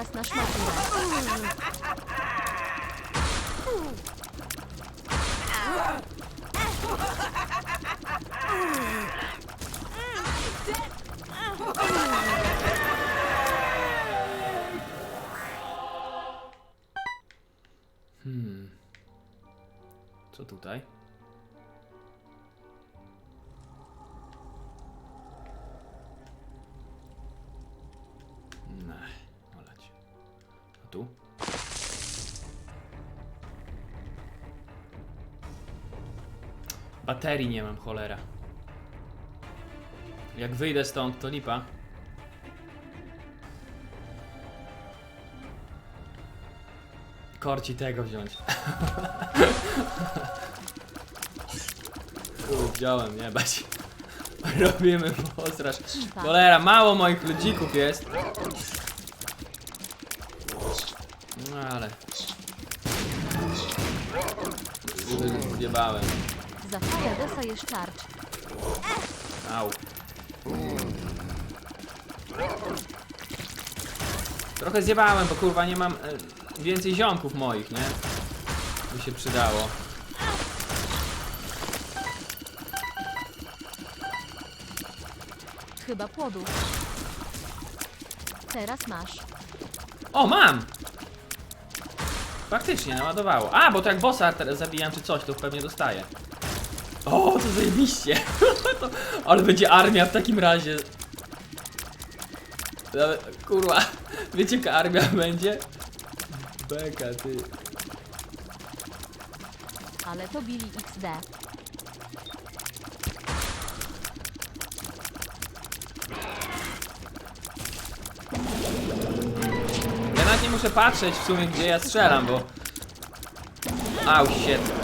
Czas na szmaturę. Co tutaj? Baterii nie mam, cholera. Jak wyjdę stąd, to lipa. Korci tego wziąć. Tu wziąłem, nie bać. Robimy postraż. Cholera, mało moich ludzików jest. No ale... Zjebałem. Za chwilę dostajesz charge. Au. Trochę zjebałem, bo kurwa nie mam e, więcej ziomków moich, nie? By się przydało. Chyba płodów. Teraz masz. O, mam! Faktycznie, naładowało. A, bo to jak bossa teraz zabijam czy coś, to pewnie dostaję. O, to zajebiście. to, ale będzie armia w takim razie. Kurwa, wiecie jaka armia będzie? Beka, ty. Ale to Billy XD. Ja nawet nie muszę patrzeć w sumie gdzie ja strzelam, bo... Au, shit.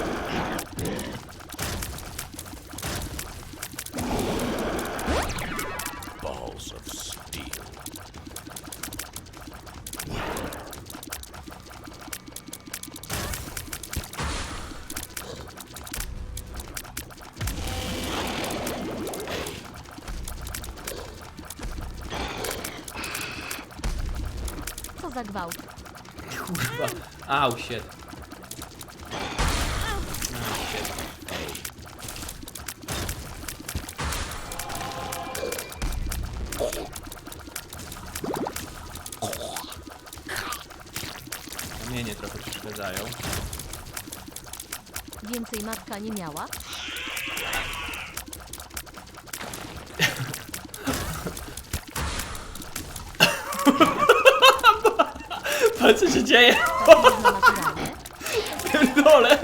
Steel. Co za gwałt. Kurwa. Au, shit. Przeszkadzają. Więcej matka nie miała? Patrz co się dzieje! To można naturalnie. Pierdolę!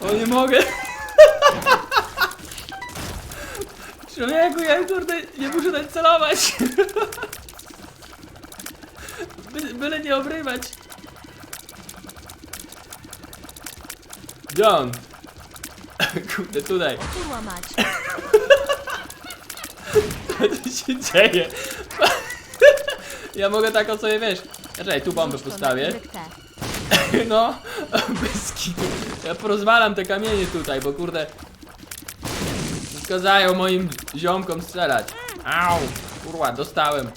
O nie mogę! Człowieku, ja kurde nie muszę tak celować! By, byle nie obrywać! John! Kurde, tutaj! Kurła mać. Co tu się dzieje? Ja mogę tak o sobie, wiesz... Czekaj, tu bombę postawię. No, bez kitu. Ja porozwalam te kamienie tutaj, bo kurde... Zgadzają moim ziomkom strzelać. Au! Kurwa, dostałem.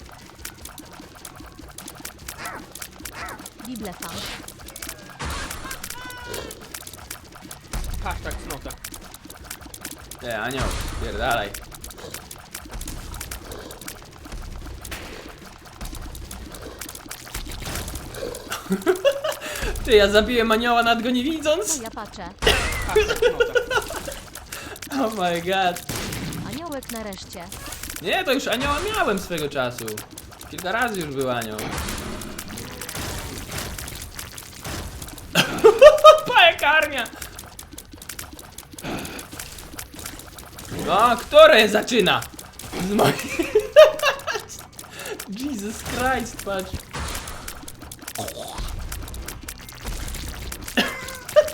Bible fan. Hashtag cnota. Nie, anioł, pierdalaj. Ty, ja zabiłem anioła nad go nie widząc? Ja patrzę. Hashtag cnota. Oh my god. Aniołek nareszcie. Nie, to już anioła miałem swego czasu. Kilka razy już był anioł. Pajek armia! No, który zaczyna? Z. Jesus Christ, patrz.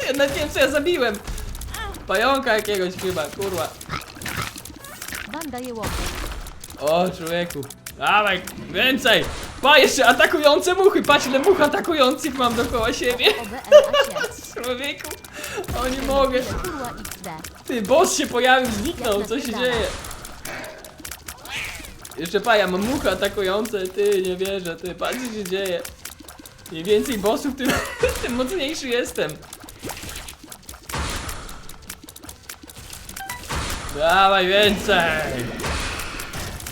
Ja nawet nie wiem co ja zabiłem. Pająka jakiegoś chyba, kurwa. Jełopów. O, człowieku. Dawaj, więcej! Pa, jeszcze atakujące muchy! Patrz, ile much atakujących mam dookoła siebie! OBLAC. Człowieku! O, nie mogę! Ty, boss się pojawił, zniknął, co się dzieje? Jeszcze pa, ja mam muchy atakujące, ty, nie wierzę, ty, patrz co się dzieje. Im więcej bossów, tym, tym mocniejszy jestem. Dawaj więcej!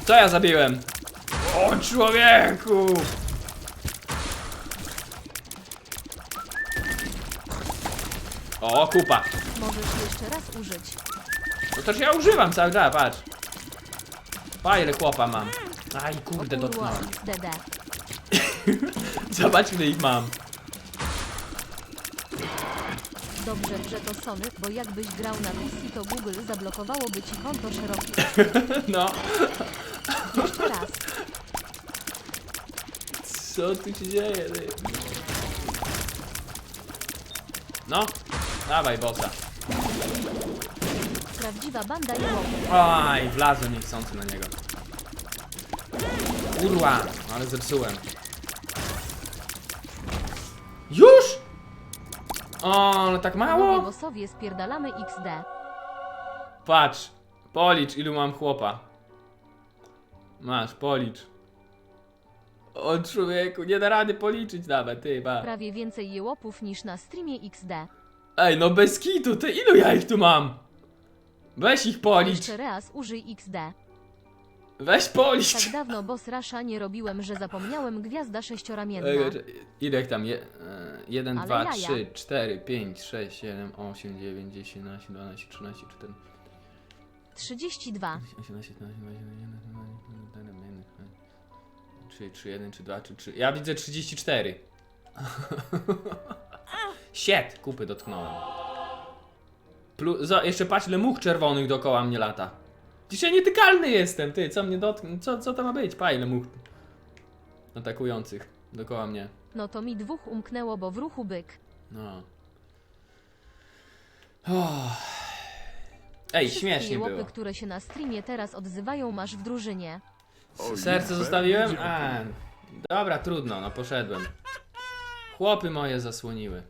Co ja zabiłem? O człowieku! O, kupa. Możesz jeszcze raz użyć. No toż ja używam cały czas, patrz. Pa ile chłopa mam. Aj kurde, dotknąłem. XDD. Zobacz ile ich mam. Dobrze, że to Sony, bo jakbyś grał na PC to Google zablokowałoby ci konto szerokie. No. Co tu się dzieje, ty? No, dawaj bossa. Prawdziwa banda jełopów. Aj, wlazłem niechcący na niego. Kurwa, ale zepsułem. Już? O, ale tak Panowie mało? bossowie spierdalamy XD. Patrz, policz ilu mam chłopa. Masz, policz. O człowieku, nie da rady policzyć nawet, ty, ba. Prawie więcej jełopów niż na streamie XD. Ej, no bez kitu, ty ilu ja ich tu mam? Weź ich policz, Jeszcze raz użyj XD. weź policz. Tak dawno boss rasza nie robiłem, że zapomniałem gwiazda sześcioramienna. Ej, Ile ich tam? 1, Ale 2, jaja. 3, 4, 5, 6, 7, 8, 9, 10, 11, 12, 13, 14, 32. 18, 19, 20, 3, 3, 1, 3, 2, 3, 3. Ja widzę 34. Shit, kupy dotknąłem. Plus, za, jeszcze patrz ile much czerwonych dookoła mnie lata. Dzisiaj nietykalny jestem, ty, co mnie dotknie, co, co to ma być? Pa, ile much atakujących dookoła mnie. No to mi dwóch umknęło, bo w ruchu byk. No. Oh. Ej, Wszystkie śmiesznie było. które się na streamie teraz odzywają, masz w drużynie. Serce zostawiłem? A, dobra, trudno, no poszedłem. Chłopy moje zasłoniły.